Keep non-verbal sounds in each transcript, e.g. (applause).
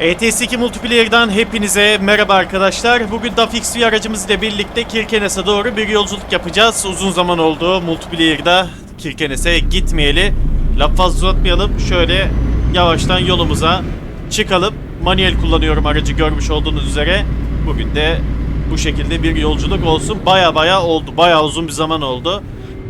ETS2 Multiplayer'dan hepinize merhaba arkadaşlar. Bugün DAF XV aracımız ile birlikte Kirkenes'e doğru bir yolculuk yapacağız. Uzun zaman oldu Multiplayer'da Kirkenes'e gitmeyeli. Laf fazla uzatmayalım. Şöyle yavaştan yolumuza çıkalım. Manuel kullanıyorum aracı görmüş olduğunuz üzere. Bugün de bu şekilde bir yolculuk olsun. Baya baya oldu. Baya uzun bir zaman oldu.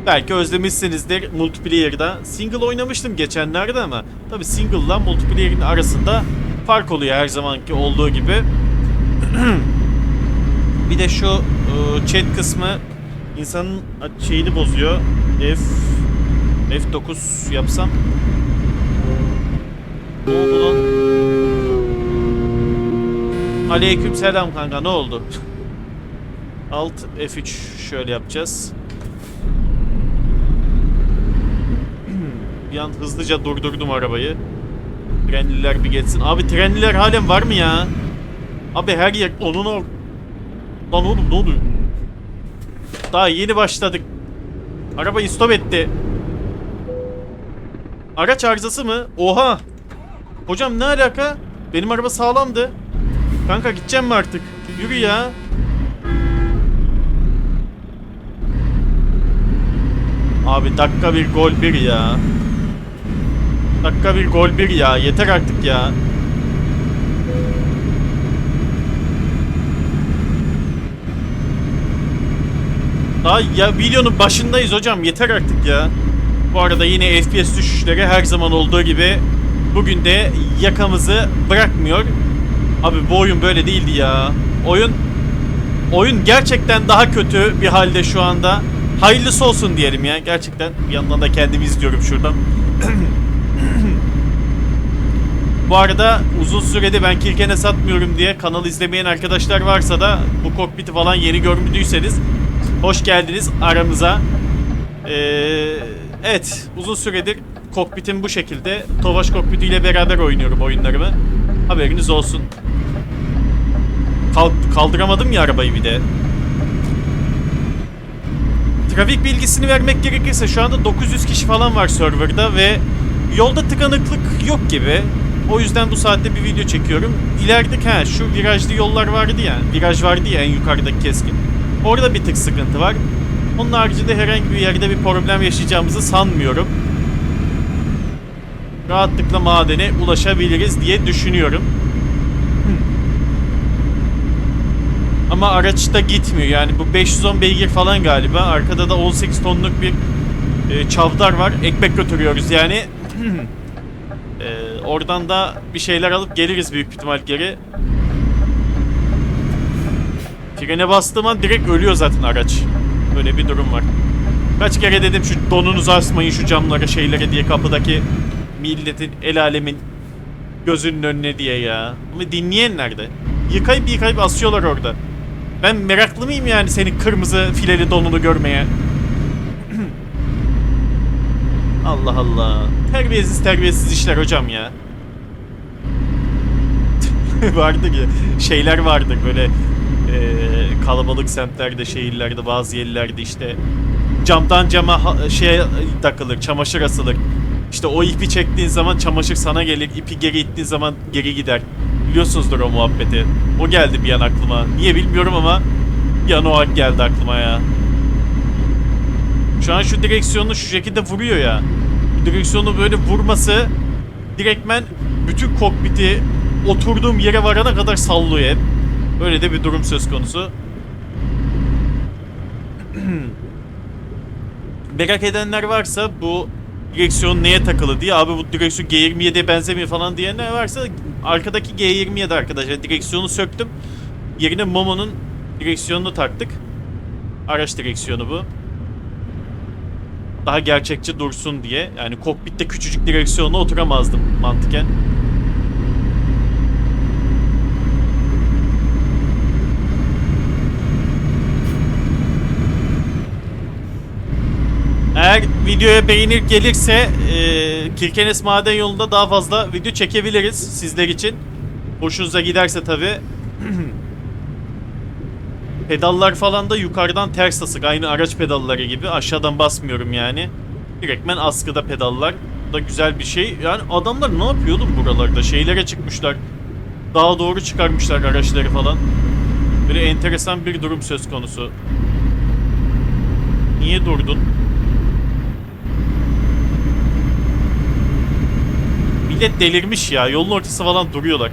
Belki özlemişsinizdir multiplayer'da. Single oynamıştım geçenlerde ama tabi single'la multiplayer'in arasında fark oluyor her zamanki olduğu gibi. (clears throat) bir de şu e, chat kısmı insanın şeyini bozuyor. F F9 yapsam. Oldu lan? Aleyküm selam kanka ne oldu? (laughs) Alt F3 şöyle yapacağız. (clears throat) Bir an hızlıca durdurdum arabayı. Trenliler bir geçsin. Abi trenliler halen var mı ya? Abi her yer onun or... Lan oğlum ne oluyor? Daha yeni başladık. Arabayı stop etti. Araç arızası mı? Oha! Hocam ne alaka? Benim araba sağlamdı. Kanka gideceğim mi artık? Yürü ya. Abi dakika bir gol bir ya. Dakika bir gol bir ya. Yeter artık ya. Daha ya videonun başındayız hocam. Yeter artık ya. Bu arada yine FPS düşüşleri her zaman olduğu gibi bugün de yakamızı bırakmıyor. Abi bu oyun böyle değildi ya. Oyun oyun gerçekten daha kötü bir halde şu anda. Hayırlısı olsun diyelim ya. Gerçekten bir yandan da kendimi izliyorum şuradan. (clears throat) Bu arada uzun sürede ben Kirken'e satmıyorum diye kanal izlemeyen arkadaşlar varsa da bu kokpiti falan yeni görmediyseniz hoş geldiniz aramıza. Ee, evet uzun süredir kokpitim bu şekilde. Tovaş kokpitiyle beraber oynuyorum oyunlarımı. Haberiniz olsun. Kalk- kaldıramadım ya arabayı bir de. Trafik bilgisini vermek gerekirse şu anda 900 kişi falan var serverda ve yolda tıkanıklık yok gibi. O yüzden bu saatte bir video çekiyorum. İleride ha şu virajlı yollar vardı ya. Viraj vardı ya en yukarıdaki keskin. Orada bir tık sıkıntı var. Onun haricinde herhangi bir yerde bir problem yaşayacağımızı sanmıyorum. Rahatlıkla madene ulaşabiliriz diye düşünüyorum. Ama araç da gitmiyor yani bu 510 beygir falan galiba. Arkada da 18 tonluk bir e, çavdar var. Ekmek götürüyoruz yani. (clears throat) Oradan da bir şeyler alıp geliriz büyük ihtimal geri. Frene bastığım an direkt ölüyor zaten araç. Böyle bir durum var. Kaç kere dedim şu donunuzu asmayın şu camlara şeylere diye kapıdaki milletin el alemin gözünün önüne diye ya. Ama dinleyen nerede? Yıkayıp yıkayıp asıyorlar orada. Ben meraklı mıyım yani senin kırmızı fileli donunu görmeye? Allah Allah. Terbiyesiz terbiyesiz işler hocam ya. (laughs) vardı ki şeyler vardı böyle eee, kalabalık semtlerde, şehirlerde, bazı yerlerde işte camdan cama şey takılır, çamaşır asılır. İşte o ipi çektiğin zaman çamaşır sana gelir, ipi geri ittiğin zaman geri gider. Biliyorsunuzdur o muhabbeti. O geldi bir an aklıma. Niye bilmiyorum ama bir an o geldi aklıma ya. Şu an şu direksiyonu şu şekilde vuruyor ya. Bu direksiyonu böyle vurması direktmen bütün kokpiti oturduğum yere varana kadar sallıyor hep. Böyle de bir durum söz konusu. (clears throat) Merak edenler varsa bu direksiyon neye takılı diye abi bu direksiyon G27'ye benzemiyor falan diyenler varsa arkadaki G27 arkadaşlar direksiyonu söktüm. Yerine Momo'nun direksiyonunu taktık. Araç direksiyonu bu. Daha gerçekçi dursun diye. Yani kokpitte küçücük direksiyonla oturamazdım mantıken. Eğer videoya beğenir gelirse e, Kirkenes Maden yolunda daha fazla video çekebiliriz sizler için. Hoşunuza giderse tabi. Pedallar falan da yukarıdan ters asık. Aynı araç pedalları gibi. Aşağıdan basmıyorum yani. Direktmen askıda pedallar. Bu da güzel bir şey. Yani adamlar ne yapıyor oğlum buralarda? Şeylere çıkmışlar. dağa doğru çıkarmışlar araçları falan. Böyle enteresan bir durum söz konusu. Niye durdun? Millet delirmiş ya. Yolun ortası falan duruyorlar.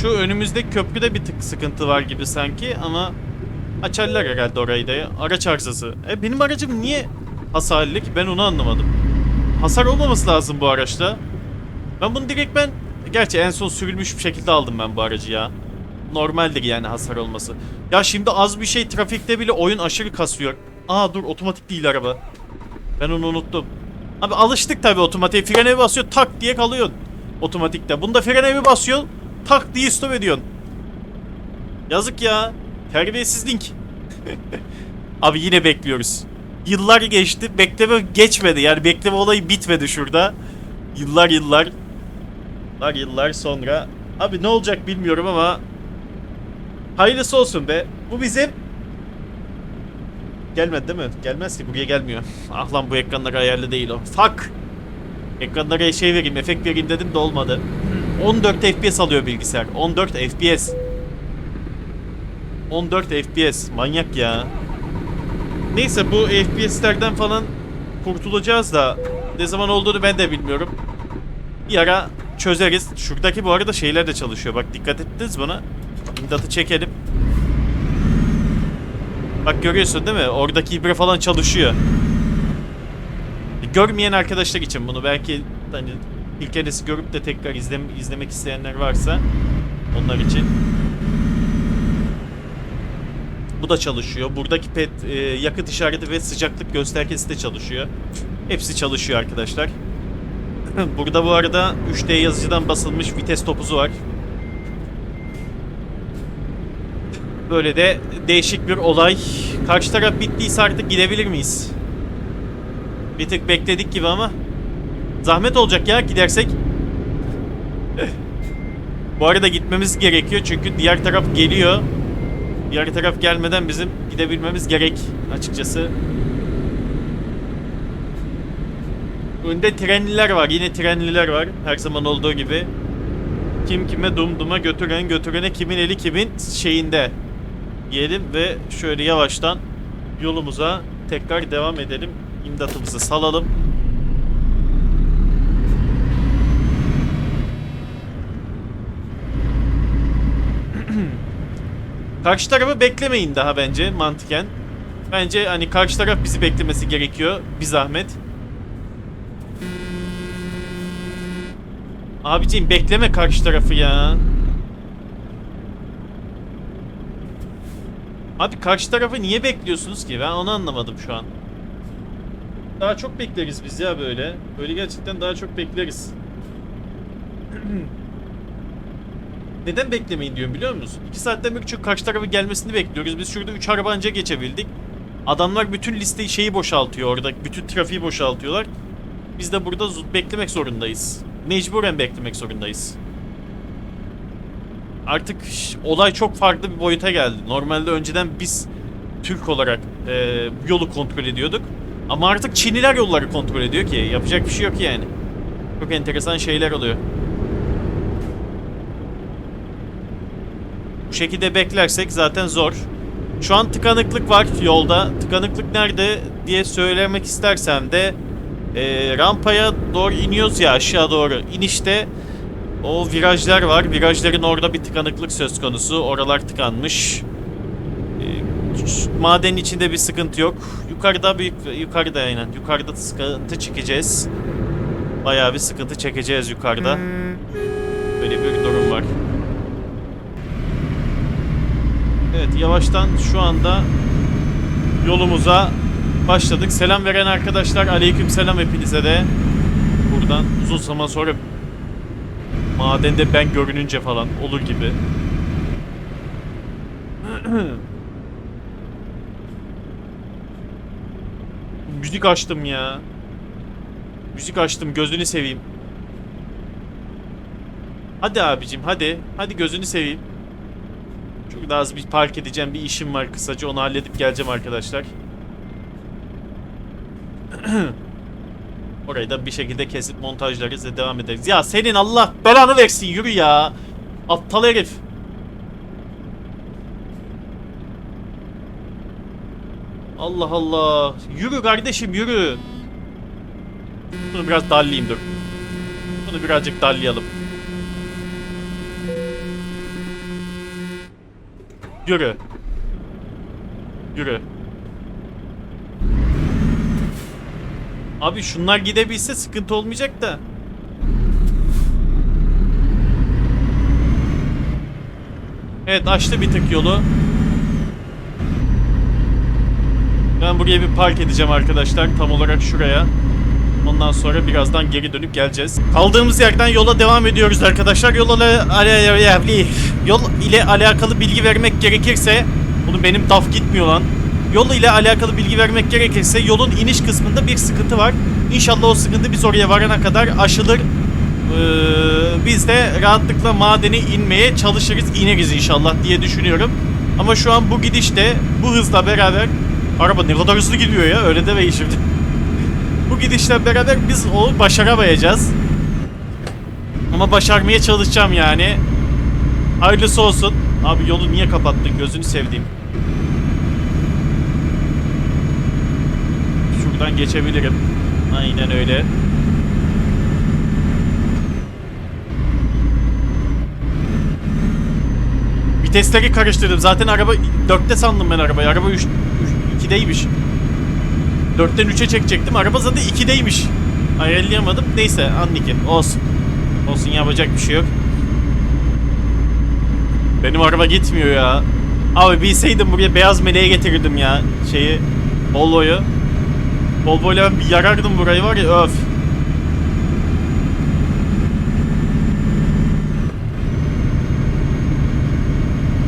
Şu önümüzdeki köprüde bir tık sıkıntı var gibi sanki ama açarlar herhalde orayı da ya. Araç arızası. E benim aracım niye hasarlı ki ben onu anlamadım. Hasar olmaması lazım bu araçta. Ben bunu direkt ben gerçi en son sürülmüş bir şekilde aldım ben bu aracı ya. Normaldir yani hasar olması. Ya şimdi az bir şey trafikte bile oyun aşırı kasıyor. Aa dur otomatik değil araba. Ben onu unuttum. Abi alıştık tabi otomatiğe. Frene basıyor tak diye kalıyorsun. Otomatikte. Bunda frene bir basıyorsun tak diye stop ediyorsun. Yazık ya. Terbiyesizlik. (laughs) Abi yine bekliyoruz. Yıllar geçti. Bekleme geçmedi. Yani bekleme olayı bitmedi şurada. Yıllar yıllar. Yıllar yıllar sonra. Abi ne olacak bilmiyorum ama hayırlısı olsun be. Bu bizim Gelmedi değil mi? Gelmez ki buraya gelmiyor. (laughs) Ah lan bu ekranlar ayarlı değil o. Fuck. Ekranlara şey vereyim, efekt vereyim dedim de olmadı. 14 FPS alıyor bilgisayar. 14 FPS. 14 FPS. Manyak ya. Neyse bu FPS'lerden falan kurtulacağız da ne zaman olduğunu ben de bilmiyorum. Bir ara çözeriz. Şuradaki bu arada şeyler de çalışıyor. Bak dikkat ettiniz buna. İmdatı çekelim. Bak görüyorsun değil mi? Oradaki ibre falan çalışıyor. Görmeyen arkadaşlar için bunu belki hani ilk kendisi görüp de tekrar izlem izlemek isteyenler varsa onlar için. Bu da çalışıyor. Buradaki pet e, yakıt işareti ve sıcaklık göstergesi de çalışıyor. Hepsi çalışıyor arkadaşlar. (laughs) Burada bu arada 3D yazıcıdan basılmış vites topuzu var. Böyle de değişik bir olay. Karşı taraf bittiyse artık gidebilir miyiz? Bir tık bekledik gibi ama. Zahmet olacak ya gidersek. Bu arada gitmemiz gerekiyor çünkü diğer taraf geliyor. Diğer taraf gelmeden bizim gidebilmemiz gerek açıkçası. Önde trenliler var. Yine trenliler var. Her zaman olduğu gibi. Kim kime dumduma götüren götürene kimin eli kimin şeyinde. Diyelim ve şöyle yavaştan yolumuza tekrar devam edelim. İmdatımızı salalım. Karşı tarafı beklemeyin daha bence mantıken. Bence hani karşı taraf bizi beklemesi gerekiyor. Bir zahmet. Abiciğim bekleme karşı tarafı ya. Abi karşı tarafı niye bekliyorsunuz ki? Ben onu anlamadım şu an. Daha çok bekleriz biz ya böyle. Böyle gerçekten daha çok bekleriz. (clears throat) Neden beklemeyin diyorum biliyor musun? 2 saatten beri çünkü karşı tarafı gelmesini bekliyoruz. Biz şurada 3 araba anca geçebildik. Adamlar bütün listeyi şeyi boşaltıyor orada. Bütün trafiği boşaltıyorlar. Biz de burada beklemek zorundayız. Mecburen beklemek zorundayız. Artık olay çok farklı bir boyuta geldi. Normalde önceden biz Türk olarak e, yolu kontrol ediyorduk. Ama artık Çinliler yolları kontrol ediyor ki. Yapacak bir şey yok yani. Çok enteresan şeyler oluyor. Bu şekilde beklersek zaten zor. Şu an tıkanıklık var yolda. Tıkanıklık nerede diye söylemek istersem de e, rampaya doğru iniyoruz ya aşağı doğru. İnişte o virajlar var. Virajların orada bir tıkanıklık söz konusu. Oralar tıkanmış. E, madenin içinde bir sıkıntı yok. Yukarıda büyük yukarıda aynen. Yukarıda sıkıntı çekeceğiz. Bayağı bir sıkıntı çekeceğiz yukarıda. Böyle bir durum var. Evet yavaştan şu anda yolumuza başladık. Selam veren arkadaşlar aleyküm selam hepinize de. Buradan uzun zaman sonra madende ben görününce falan olur gibi. (clears throat) Müzik açtım ya. Müzik açtım gözünü seveyim. Hadi abicim hadi. Hadi gözünü seveyim. Şurada az bir park edeceğim bir işim var kısaca onu halledip geleceğim arkadaşlar. (clears throat) Orayı da bir şekilde kesip montajlarız ve devam ederiz. Ya senin Allah belanı versin yürü ya. Aptal herif. Allah Allah. Yürü kardeşim yürü. Bunu biraz darlayayım dur. Bunu birazcık darlayalım. Yürü. Yürü. Abi şunlar gidebilse sıkıntı olmayacak da. Evet açtı bir tık yolu. Ben buraya bir park edeceğim arkadaşlar. Tam olarak şuraya. Ondan sonra birazdan geri dönüp geleceğiz. Kaldığımız yerden yola devam ediyoruz arkadaşlar. Yol yol ile alakalı bilgi vermek gerekirse bunu benim daf gitmiyor lan. Yol ile alakalı bilgi vermek gerekirse yolun iniş kısmında bir sıkıntı var. İnşallah o sıkıntı biz oraya varana kadar aşılır. Ee, biz de rahatlıkla madene inmeye çalışırız, ineriz inşallah diye düşünüyorum. Ama şu an bu gidişte, bu hızla beraber araba ne kadar hızlı gidiyor ya öyle demeyin şimdi. (laughs) bu gidişle beraber biz o başaramayacağız. Ama başarmaya çalışacağım yani. Hayırlısı olsun. Abi yolu niye kapattın gözünü sevdiğim. Şuradan geçebilirim. Aynen öyle. Vitesleri karıştırdım. Zaten araba 4'te sandım ben arabayı. Araba 3 2'deymiş. 4'ten 3'e çekecektim. Araba zaten 2'deymiş. Ayarlayamadım. Neyse anliki. Olsun. Olsun yapacak bir şey yok. Benim araba gitmiyor ya. Abi bilseydim buraya beyaz meleğe getirirdim ya. Şeyi. Volvo'yu. Volvo'yla ben bir yarardım burayı var ya öf.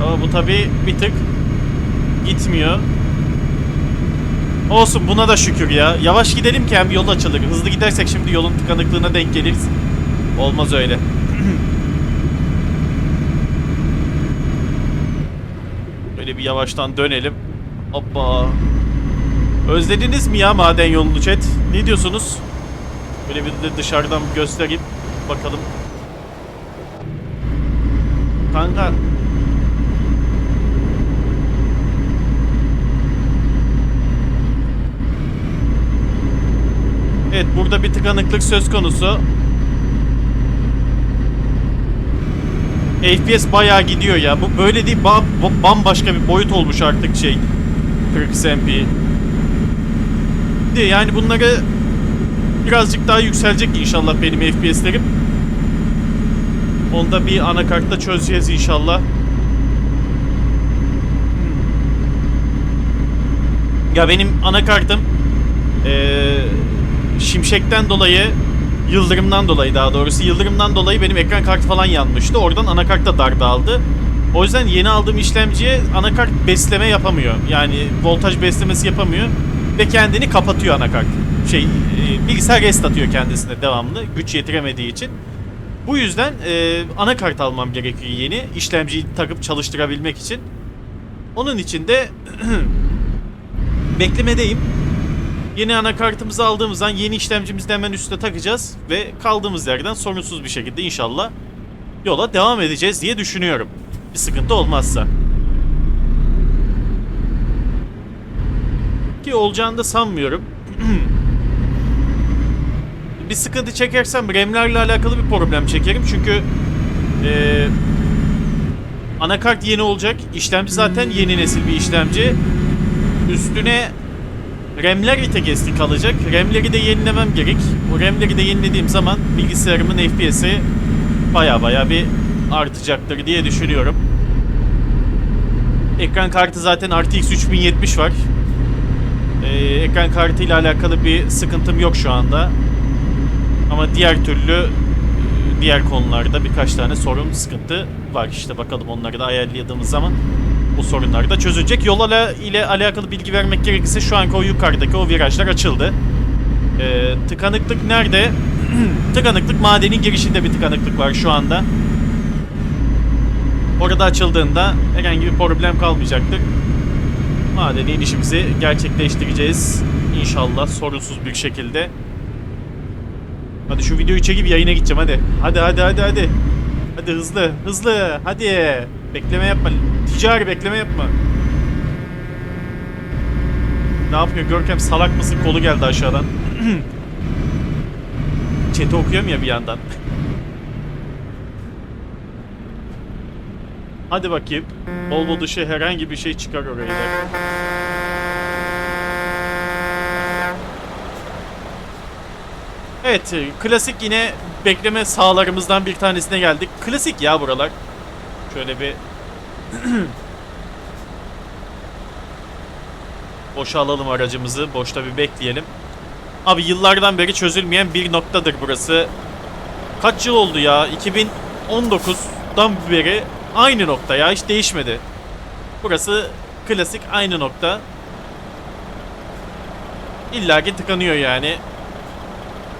Ama bu tabi bir tık gitmiyor. Olsun buna da şükür ya. Yavaş gidelim ki hem yol açılır. Hızlı gidersek şimdi yolun tıkanıklığına denk geliriz. Olmaz öyle. (clears throat) Böyle bir yavaştan dönelim. Hoppa. Özlediniz mi ya maden yolunu chat? Ne diyorsunuz? Böyle bir de dışarıdan göstereyim. Bakalım. Kanka. Evet burada bir tıkanıklık söz konusu. FPS bayağı gidiyor ya. Bu böyle değil ba- ba- bambaşka bir boyut olmuş artık şey. 40 MP. De yani bunları birazcık daha yükselecek inşallah benim FPS'lerim. Onu da bir anakartta çözeceğiz inşallah. Ya benim anakartım eee şimşekten dolayı Yıldırımdan dolayı daha doğrusu Yıldırımdan dolayı benim ekran kartı falan yanmıştı. Oradan anakart da darbe aldı. O yüzden yeni aldığım işlemciye anakart besleme yapamıyor. Yani voltaj beslemesi yapamıyor ve kendini kapatıyor anakart. Şey e, bilgisayar rest atıyor kendisine devamlı güç yetiremediği için. Bu yüzden e, anakart almam gerekiyor yeni işlemciyi takıp çalıştırabilmek için. Onun için de (clears throat) beklemedeyim. Yeni anakartımızı aldığımızdan yeni işlemcimizi de hemen üstüne takacağız ve kaldığımız yerden sorunsuz bir şekilde inşallah yola devam edeceğiz diye düşünüyorum. Bir sıkıntı olmazsa. Ki olacağını da sanmıyorum. (clears throat) bir sıkıntı çekersem RAM'lerle alakalı bir problem çekerim çünkü ee, anakart yeni olacak. İşlemci zaten yeni nesil bir işlemci. Üstüne Tek eski kalacak. RAM'leri de yenilemem gerek. O RAM'leri de yenilediğim zaman bilgisayarımın FPS'i baya baya bir artacaktır diye düşünüyorum. Ekran kartı zaten RTX 3070 var. Ee, ekran kartı ile alakalı bir sıkıntım yok şu anda. Ama diğer türlü diğer konularda birkaç tane sorun, sıkıntı var. İşte bakalım onları da ayarladığımız zaman bu sorunlar da çözülecek. Yol ala ile alakalı bilgi vermek gerekirse şu anki o yukarıdaki o virajlar açıldı. Ee, tıkanıklık nerede? (clears throat) tıkanıklık madenin girişinde bir tıkanıklık var şu anda. Orada açıldığında herhangi bir problem kalmayacaktır. Madene inişimizi gerçekleştireceğiz. İnşallah sorunsuz bir şekilde. Hadi şu videoyu çekip yayına gideceğim hadi. Hadi hadi hadi hadi. Hadi hızlı hızlı hadi. Bekleme yapma. Ticari bekleme yapma. Ne yapıyor Görkem salak mısın kolu geldi aşağıdan. (clears throat) Chat'i okuyorum ya bir yandan. (laughs) Hadi bakayım. Volvo dışı herhangi bir şey çıkar oraya. Evet, klasik yine bekleme sahalarımızdan bir tanesine geldik. Klasik ya buralar. Şöyle bir (clears throat) Boşa alalım aracımızı. Boşta bir bekleyelim. Abi yıllardan beri çözülmeyen bir noktadır burası. Kaç yıl oldu ya? 2019'dan beri aynı nokta ya. Hiç değişmedi. Burası klasik aynı nokta. İlla ki tıkanıyor yani.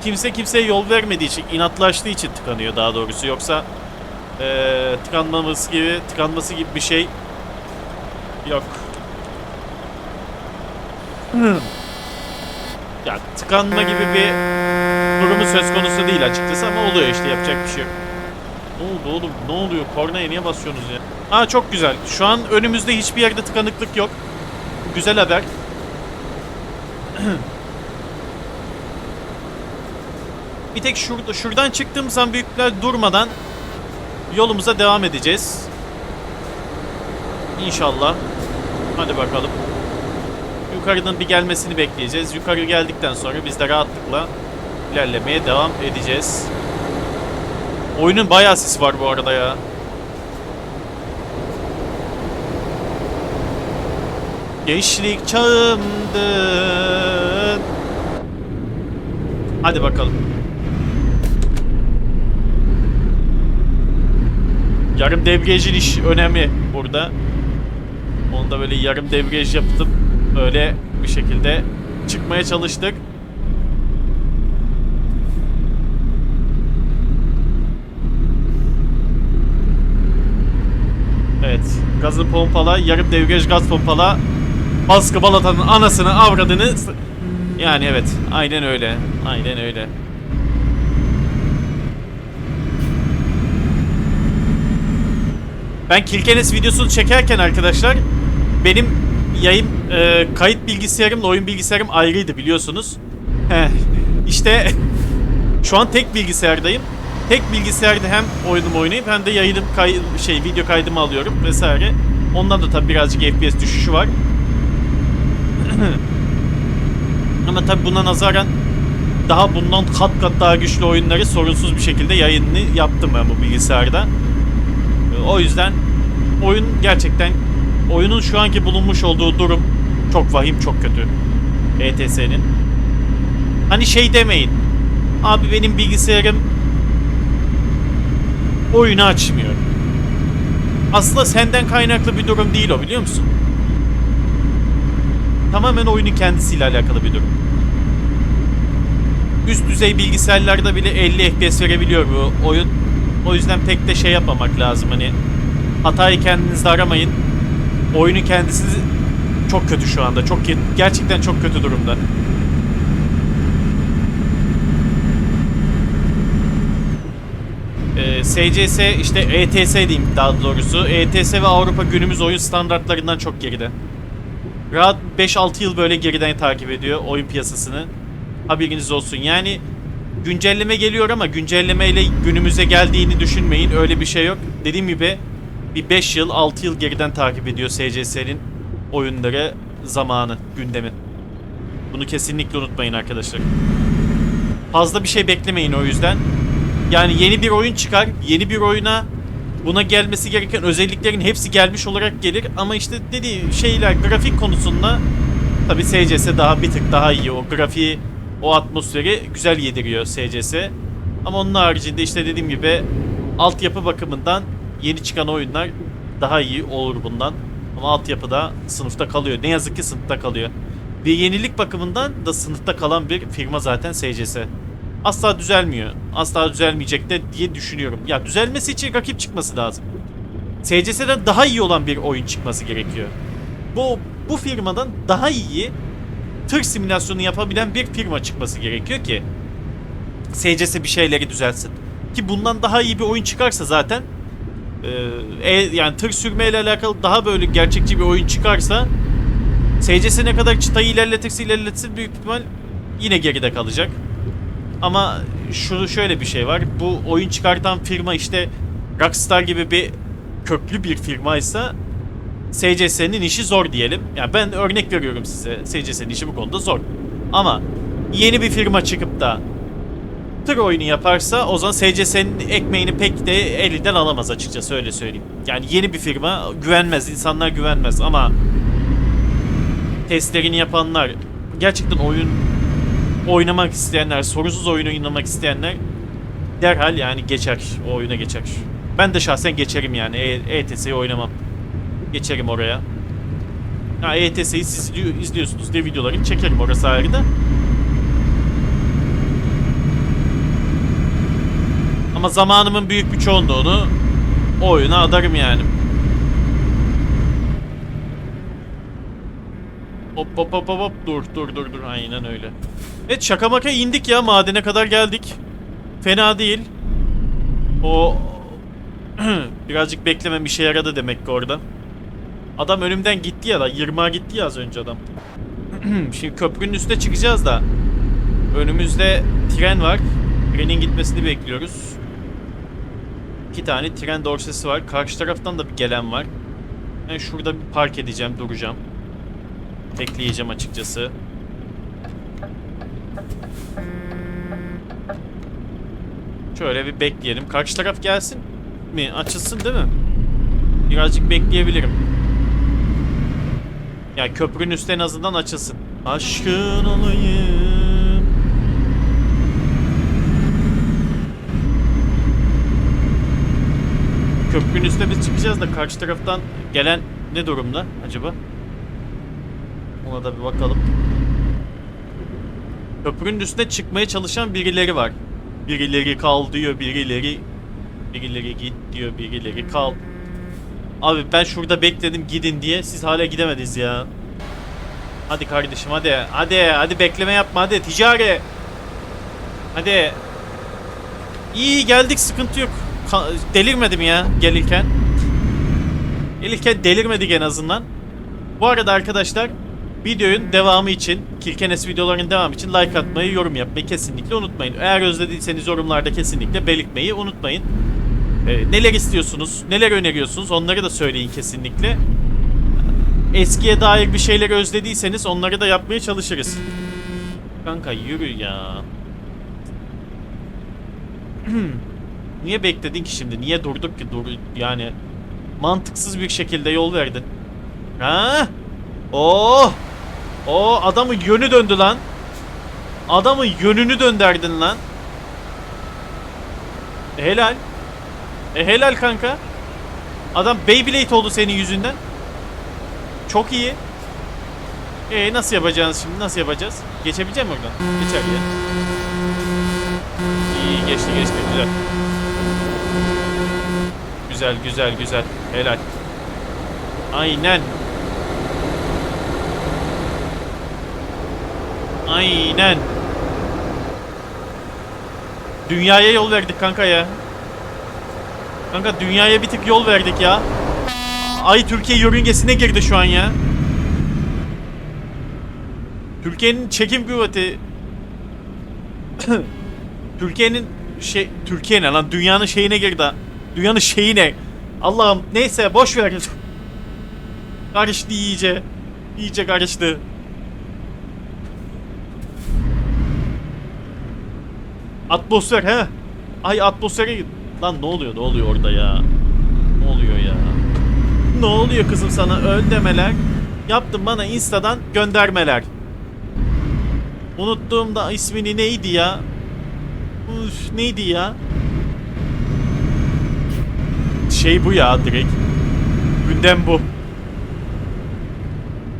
Kimse kimseye yol vermediği için, inatlaştığı için tıkanıyor daha doğrusu. Yoksa eee tıkanmaması gibi, tıkanması gibi bir şey yok. Ya tıkanma gibi bir durumu söz konusu değil açıkçası ama oluyor işte yapacak bir şey yok. Ne oldu oğlum? Ne oluyor? Kornaya niye basıyorsunuz ya? Aa çok güzel. Şu an önümüzde hiçbir yerde tıkanıklık yok. Güzel haber. (clears throat) bir tek şurada, şuradan çıktığımız an büyükler durmadan yolumuza devam edeceğiz. İnşallah. Hadi bakalım. Yukarıdan bir gelmesini bekleyeceğiz. Yukarı geldikten sonra biz de rahatlıkla ilerlemeye devam edeceğiz. Oyunun bayağı sesi var bu arada ya. Gençlik çağımdı. Hadi bakalım. Yarım debriyajın iş önemli burada. Onu da böyle yarım debriyaj yaptım. Öyle bir şekilde çıkmaya çalıştık. Evet. Gazı pompala, yarım devriyaj gaz pompala. Baskı balatanın anasını avradını. Yani evet. Aynen öyle. Aynen öyle. Ben Kilkenes videosunu çekerken arkadaşlar benim yayın e, kayıt bilgisayarımla oyun bilgisayarım ayrıydı biliyorsunuz. Heh, işte (laughs) şu an tek bilgisayardayım. Tek bilgisayarda hem oyunumu oynayıp hem de yayınım kay şey video kaydımı alıyorum vesaire. Ondan da tabii birazcık FPS düşüşü var. (clears throat) Ama tabii buna nazaran daha bundan kat kat daha güçlü oyunları sorunsuz bir şekilde yayınını yaptım ben bu bilgisayarda. O yüzden oyun gerçekten oyunun şu anki bulunmuş olduğu durum çok vahim, çok kötü. ETS'nin. Hani şey demeyin. Abi benim bilgisayarım oyunu açmıyor. Aslında senden kaynaklı bir durum değil o biliyor musun? Tamamen oyunun kendisiyle alakalı bir durum. Üst düzey bilgisayarlarda bile 50 FPS verebiliyor bu oyun. O yüzden pek de şey yapmamak lazım hani. Hatayı kendinizde aramayın. Oyunun kendisi çok kötü şu anda. Çok gerçekten çok kötü durumda. Ee, SCS işte ETS diyeyim daha doğrusu. ETS ve Avrupa günümüz oyun standartlarından çok geride. Rahat 5-6 yıl böyle geriden takip ediyor oyun piyasasını. Haberiniz olsun. Yani güncelleme geliyor ama güncellemeyle günümüze geldiğini düşünmeyin. Öyle bir şey yok. Dediğim gibi bir 5 yıl 6 yıl geriden takip ediyor SCS'nin oyunları zamanı, gündemi. Bunu kesinlikle unutmayın arkadaşlar. Fazla bir şey beklemeyin o yüzden. Yani yeni bir oyun çıkar. Yeni bir oyuna buna gelmesi gereken özelliklerin hepsi gelmiş olarak gelir. Ama işte dediği şeyler grafik konusunda tabi SCS daha bir tık daha iyi. O grafiği, o atmosferi güzel yediriyor SCS. Ama onun haricinde işte dediğim gibi altyapı bakımından yeni çıkan oyunlar daha iyi olur bundan. Ama altyapı da sınıfta kalıyor. Ne yazık ki sınıfta kalıyor. bir yenilik bakımından da sınıfta kalan bir firma zaten SCS. Asla düzelmiyor. Asla düzelmeyecek de diye düşünüyorum. Ya düzelmesi için rakip çıkması lazım. SCS'den daha iyi olan bir oyun çıkması gerekiyor. Bu bu firmadan daha iyi tır simülasyonu yapabilen bir firma çıkması gerekiyor ki SCS bir şeyleri düzelsin. Ki bundan daha iyi bir oyun çıkarsa zaten e, e, yani tır sürmeyle alakalı daha böyle gerçekçi bir oyun çıkarsa SCS ne kadar çıtayı ilerletirse ilerletsin büyük ihtimal yine geride kalacak. Ama şu şöyle bir şey var. Bu oyun çıkartan firma işte Rockstar gibi bir köklü bir firmaysa SCS'nin işi zor diyelim. Yani ben örnek veriyorum size. SCS'nin işi bu konuda zor. Ama yeni bir firma çıkıp da tır oyunu yaparsa o zaman SCS'nin ekmeğini pek de elinden alamaz açıkçası öyle söyleyeyim. Yani yeni bir firma güvenmez, insanlar güvenmez ama testlerini yapanlar, gerçekten oyun oynamak isteyenler, sorusuz oyun oynamak isteyenler derhal yani geçer, o oyuna geçer. Ben de şahsen geçerim yani E- ETS'yi oynamam. Geçerim oraya. Ha ETS'yi siz izliyor- izliyorsunuz diye videolarını çekerim orası ayrı da. Ama zamanımın büyük bir çoğunluğunu o oyuna adarım yani. Hop hop hop hop dur dur dur dur aynen öyle. Evet şaka maka indik ya madene kadar geldik. Fena değil. O (clears throat) birazcık beklemem işe yaradı demek ki orada. Adam önümden gitti ya da 20'a gitti ya az önce adam. (clears throat) Şimdi köprünün üstüne çıkacağız da. Önümüzde tren var. Trenin gitmesini bekliyoruz. İki tane tren dorsesi var. Karşı taraftan da bir gelen var. Ben şurada bir park edeceğim, duracağım. Bekleyeceğim açıkçası. Şöyle bir bekleyelim. Karşı taraf gelsin mi? Açılsın değil mi? Birazcık bekleyebilirim. Ya köprünün üstü en azından açılsın. Aşkın olayım. Köprünün üstüne biz çıkacağız da karşı taraftan gelen ne durumda acaba? Ona da bir bakalım. Köprünün üstüne çıkmaya çalışan birileri var. Birileri kal diyor, birileri birileri git diyor, birileri kal. Abi ben şurada bekledim gidin diye siz hala gidemediniz ya. Hadi kardeşim hadi. Hadi hadi bekleme yapma hadi ticari. Hadi. İyi geldik sıkıntı yok. Delirmedim ya gelirken. Gelirken delirmedik en azından. Bu arada arkadaşlar videonun devamı için, Kirkenes videolarının devamı için like atmayı, yorum yapmayı kesinlikle unutmayın. Eğer özlediyseniz yorumlarda kesinlikle belirtmeyi unutmayın. Ee, neler istiyorsunuz, neler öneriyorsunuz onları da söyleyin kesinlikle. Eskiye dair bir şeyleri özlediyseniz onları da yapmaya çalışırız. Kanka yürü ya. (clears throat) Niye bekledin ki şimdi? Niye durduk ki? Dur yani mantıksız bir şekilde yol verdin. Ha? Oh! O adamın yönü döndü lan. Adamın yönünü dönderdin lan. E, helal. E helal kanka. Adam Beyblade oldu senin yüzünden. Çok iyi. E nasıl yapacağız şimdi? Nasıl yapacağız? Geçebilecek mi oradan? Geçer ya. İyi geçti geçti güzel. Güzel güzel güzel. Helal. Aynen. Aynen. Dünyaya yol verdik kanka ya. Kanka dünyaya bir tık yol verdik ya. Ay Türkiye yörüngesine girdi şu an ya. Türkiye'nin çekim kuvveti (coughs) Türkiye'nin şey Türkiye ne lan dünyanın şeyine girdi. Dünyanın şeyine. Allah'ım neyse boş ver. (laughs) Karıştı iyice. İyice karıştı. Atmosfer he. Ay atmosfere git. Lan ne oluyor ne oluyor orada ya? Ne oluyor ya? Ne oluyor kızım sana öl demeler? Yaptın bana instadan göndermeler. Unuttuğumda ismini neydi ya? Uf, neydi ya? Şey bu ya direkt. Gündem bu.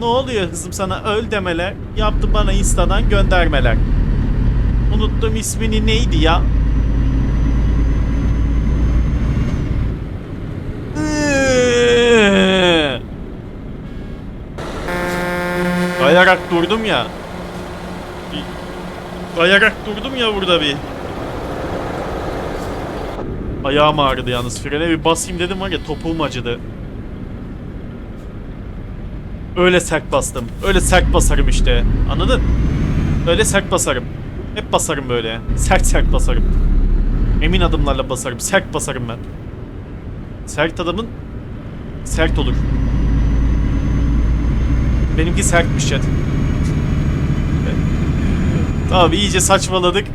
Ne oluyor hızım sana öl demeler. Yaptı bana instadan göndermeler. Unuttum ismini neydi ya? Kayarak durdum ya. Bir kayarak durdum ya burada bir. Ayağım ağrıdı yalnız. Frene bir basayım dedim var ya topuğum acıdı. Öyle sert bastım. Öyle sert basarım işte. Anladın? Öyle sert basarım. Hep basarım böyle. Sert sert basarım. Emin adımlarla basarım. Sert basarım ben. Sert adamın sert olur. Benimki sertmiş chat. Tamam iyice saçmaladık.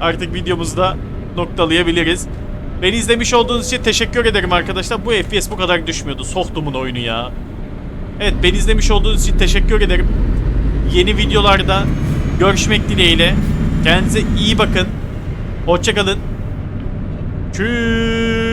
Artık videomuzda noktalayabiliriz. Beni izlemiş olduğunuz için teşekkür ederim arkadaşlar. Bu FPS bu kadar düşmüyordu. Sohtumun oyunu ya. Evet beni izlemiş olduğunuz için teşekkür ederim. Yeni videolarda görüşmek dileğiyle. Kendinize iyi bakın. Hoşçakalın. Tschüss.